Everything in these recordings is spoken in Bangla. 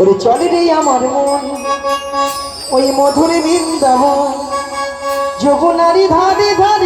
ওরে চলে রে আমার মন ওই মধুর বৃন্দাবন। যমুনারি ধারে ধারে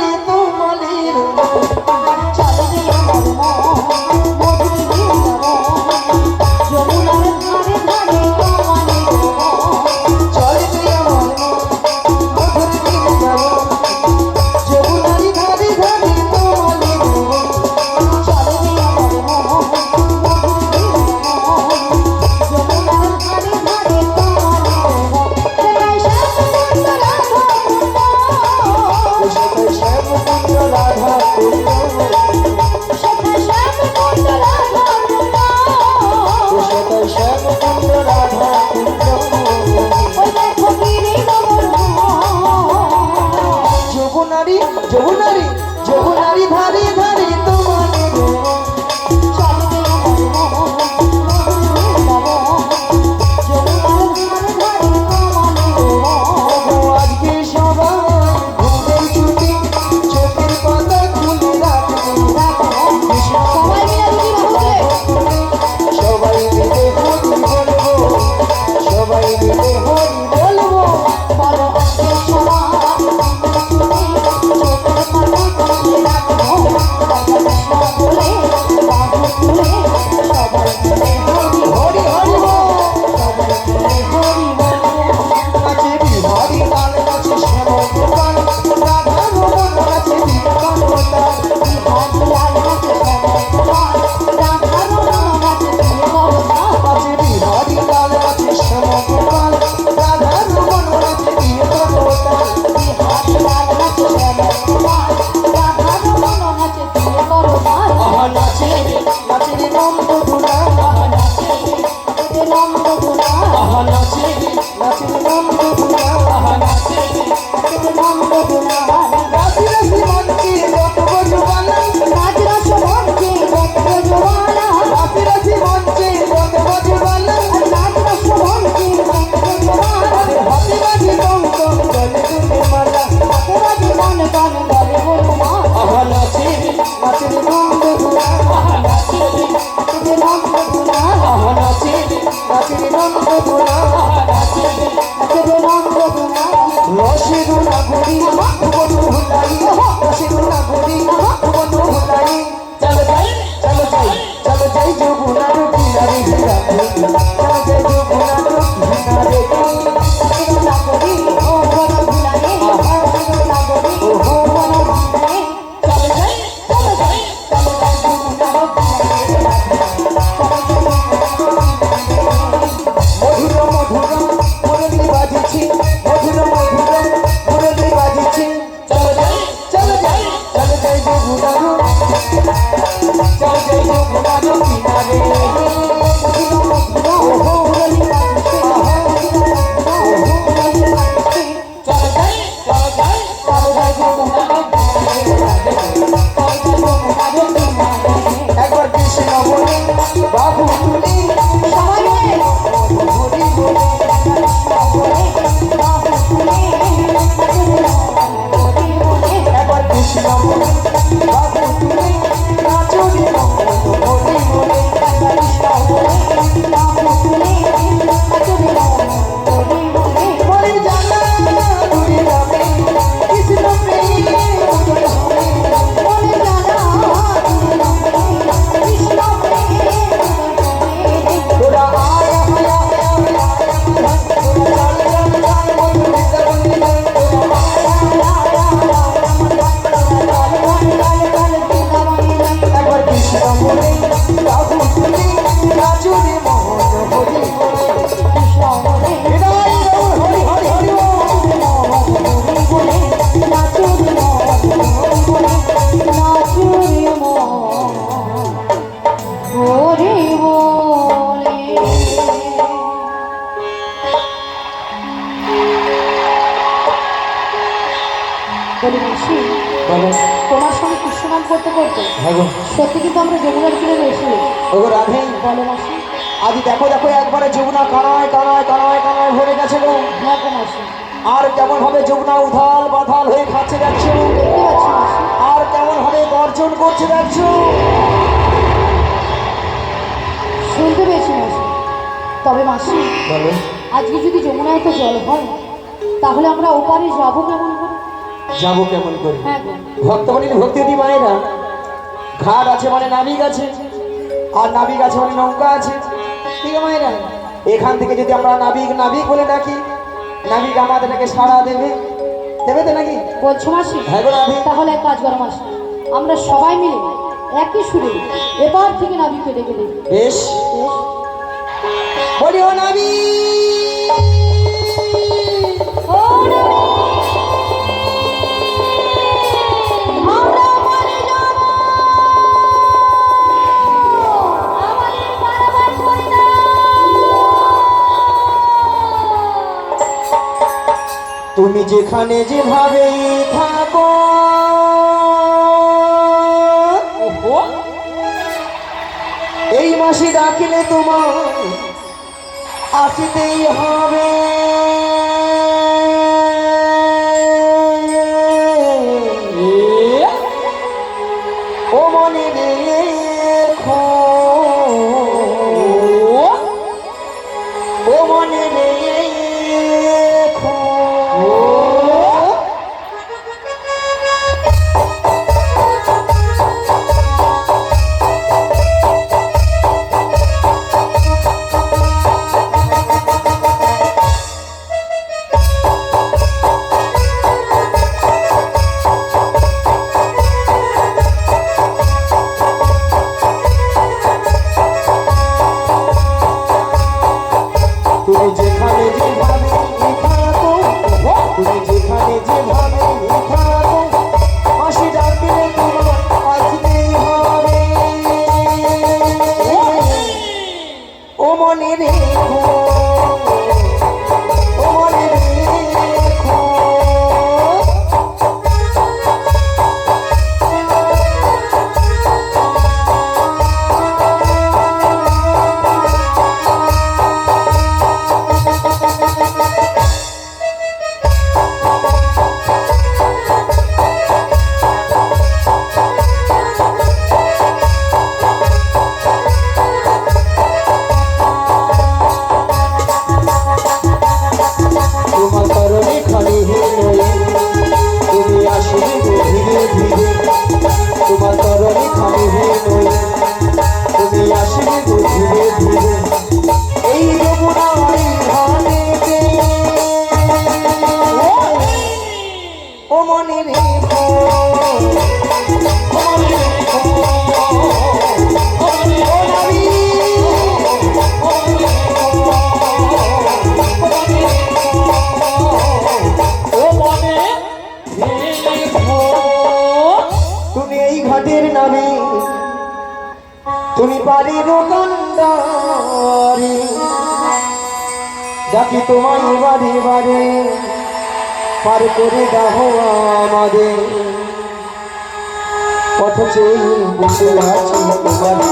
কেমন ভাবে যমুনা উধাল বাধাল হয়ে খাচ্ছে দেখছ আর কেমন ভাবে গর্জন করছে দেখছ শুনতে পেয়েছি মাসি। তবে মাসি বলো। আজকে যদি যমুনায় তো জল হয় তাহলে আমরা ওপারে যাব কেমন করে? যাব কেমন করে? হ্যাঁ, ভক্তবাণীর ভক্তি যদি মানে না? ঘাট আছে মানে নাবিক আছে আর নাবিক আছে মানে নৌকা আছে। ঠিক আছে এখান থেকে যদি আমরা নাবিক নাবিক বলে ডাকি নাবিক নাকি সাড়া দেবে? দেবে তো নাকি? বলছো মাসি হ্যাঁ গো নাবিক তাহলে এক কাজ করো মাসি আমরা সবাই মিলে একই সুরে এবার থেকে নাবিককে ডেকে দেবে। বেশ। বলি ও নাবিক তুমি যেখানে যেভাবে থাকো। এই মাসে ডাকিলে তোমার আসিতেই হবে। ও মনে রেখো ও মনে রেখো ও নারী। ও মনে তুমি এই ঘাটের নামে তুমি পারি দোকানদারি ডাকি বাড়ি পার করে দাও আমাদের। পথ চেয়ে বসে আছি তোমার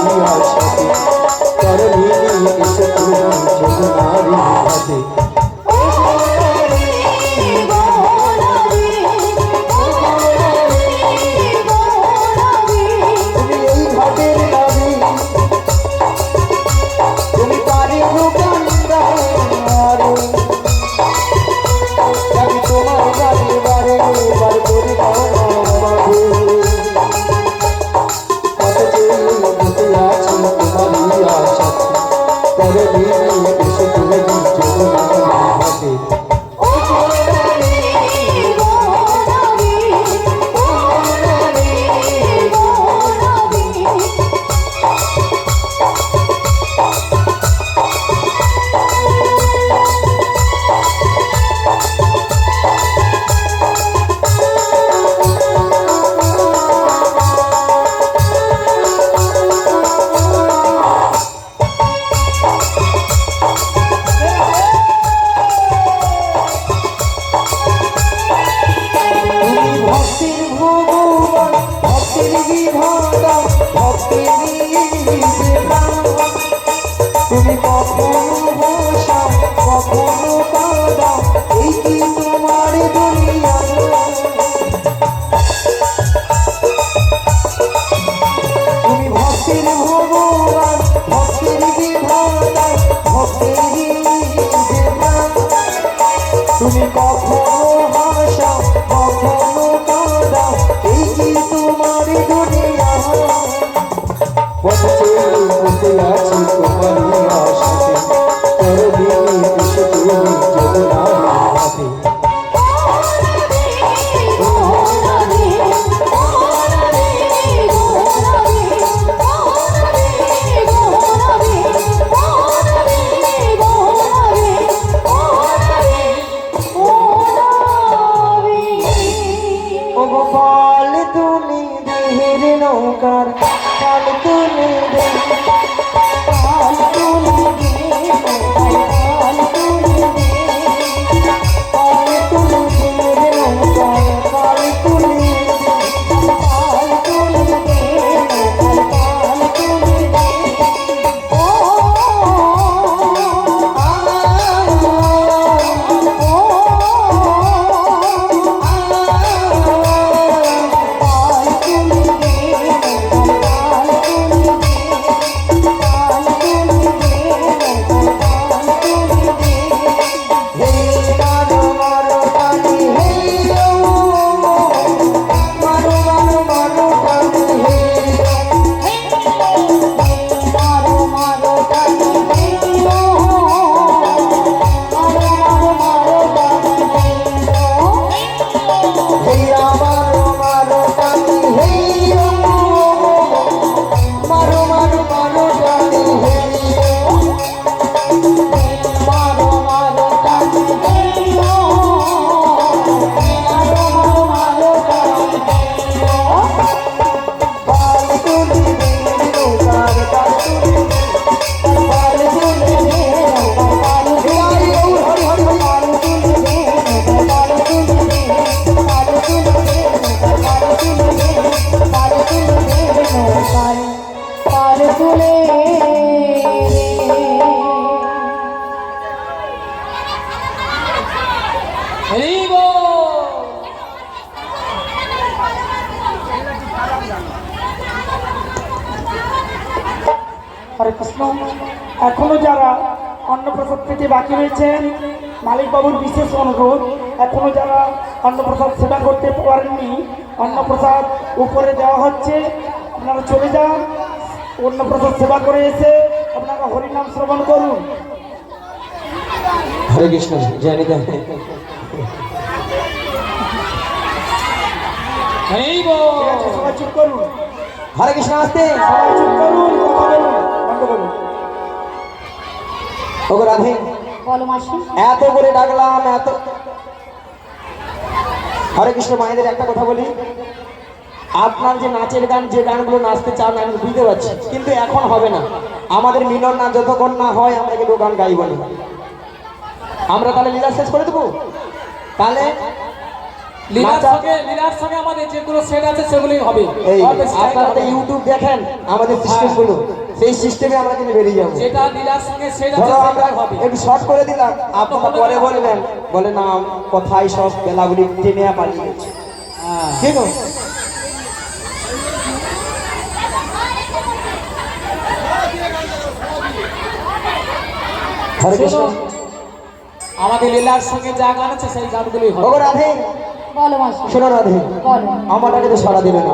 ভক্তির মালিকবাবুর বিশেষ অনুরোধ এখনও যারা অন্নপ্রসাদ সেবা করতে পারেননি অন্নপ্রসাদ উপরে দেওয়া হচ্ছে আপনারা চলে যান অন্নপ্রসাদ সেবা করে এসে আপনারা হরিনাম শ্রবণ করুন। হরে কৃষ্ণ আছে সবাই চুপ করুন। হরে কৃষ্ণ আসতে। সবাই চুপ করুন কথা বলুন বন্ধ করুন। ওগো রাধে। এত করে ডাকলাম এত। হরে কৃষ্ণ মায়েদের একটা কথা বলি। আপনার যে নাচের গান যে গানগুলো নাচতে চান আমি বুঝতে পারছি কিন্তু এখন হবে না। আমাদের মিলন না যতক্ষণ না হয় আমরা কিন্তু গান গাইব না। আমরা তাহলে লীলা শেষ করে দেবো? তাহলে লীলার সঙ্গে লীলার সঙ্গে আমাদের যেগুলো সেট আছে সেগুলোই হবে। আপনারা। ইউটিউব দেখেন আমাদের সিস্টেমগুলো সেই সিস্টেমে আমরা কিন্তু বেরিয়ে যাব। যেটা লীলার সঙ্গে সেট ধরো আমরা একটু শর্ট করে দিলাম আপনারা পরে বলবেন বলে না কথাই সব বেলাগুলি টেনে পালিয়ে গেছে। হ্যাঁ। ঠিক আছে? হরে কৃষ্ণ। আমাদের লীলার সঙ্গে যা গান আছে সেই গানগুলোই হবে। রাধে। বলো শোনো রাধে। বলো। আমার আগে তো সারা দিবে না।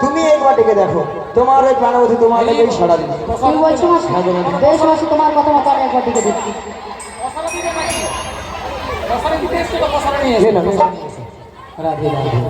তুমি এই মাটিকে দেখো। তোমার ওই প্রাণবধূ তোমার লেগেই সারা দিন মাসি তোমার কথা মতো আমি একবার দিকে দিচ্ছি রাধে দিবে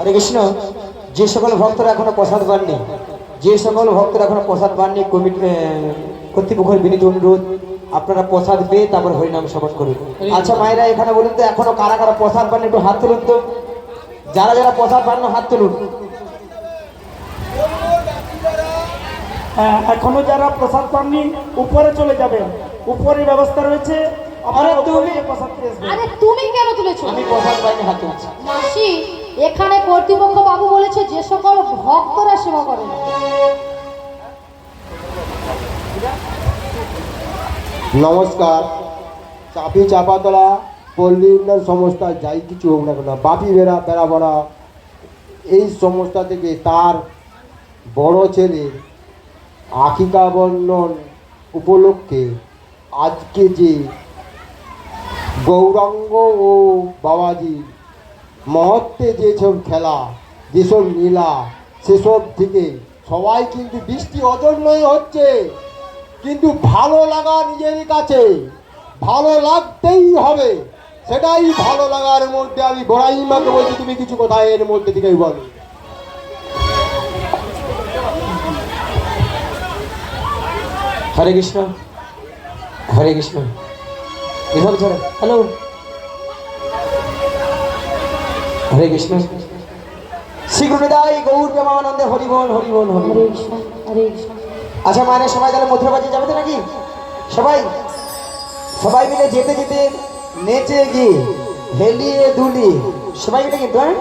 হরে কৃষ্ণ। যে সকল ভক্তরা এখনও প্রসাদ পাননি যে সকল ভক্তরা এখনও প্রসাদ পাননি কমিটি কর্তৃপক্ষের বিনীত অনুরোধ আপনারা প্রসাদ পেয়ে তারপর হরিনাম শপথ করুন। আচ্ছা মায়েরা এখানে বলুন তো এখনও কারা কারা প্রসাদ পাননি একটু হাত তুলুন তো। যারা যারা প্রসাদ পান না, হাত তুলুন। হ্যাঁ, এখনও যারা প্রসাদ পাননি উপরে চলে যাবেন। উপরে ব্যবস্থা রয়েছে আরে তুমি- প্রসাদ আরে তুমি কেন তুলেছো? আমি প্রসাদ পাইনি হাত তুলছি। মাসি এখানে কর্তৃপক্ষ বাবু বলেছে যে সকল ভক্তরা সেবা করে নমস্কার। চাপি চাপাতলা, পল্লী উন্নয়ন সংস্থা, যাই কিছু হোক না কেন, বাপি বেড়া, বেড়াবড়া, এই সংস্থা থেকে তার বড় ছেলে আকিকা বর্ণন উপলক্ষে আজকে যে গৌরাঙ্গ ও বাবাজি মহত্বে যেসব খেলা, যেসব লীলা, সেসব থেকে সবাই কিন্তু বৃষ্টি অজন্যই হচ্ছে। কিন্তু ভালো লাগা নিজের কাছে, ভালো লাগতেই হবে। সেটাই ভালো লাগার মধ্যে আমি বড়াইমাকে বলছি, তুমি কিছু কথা এর মধ্যে থেকেই বলো। হরে কৃষ্ণ হরে কৃষ্ণ। হ্যালো। হরে কৃষ্ণ। শ্রীগুরুদাই গৌর প্রেমানন্দে হরিবল হরিবল হরে কৃষ্ণ হরে কৃষ্ণ। আচ্ছা মানে সবাই তাহলে মধ্যে বাজে যাবে তো নাকি? সবাই? সবাই মিলে যেতে যেতে নেচে গিয়ে হেলিয়ে দুলিয়ে সবাই মিলে কিন্তু হ্যাঁ?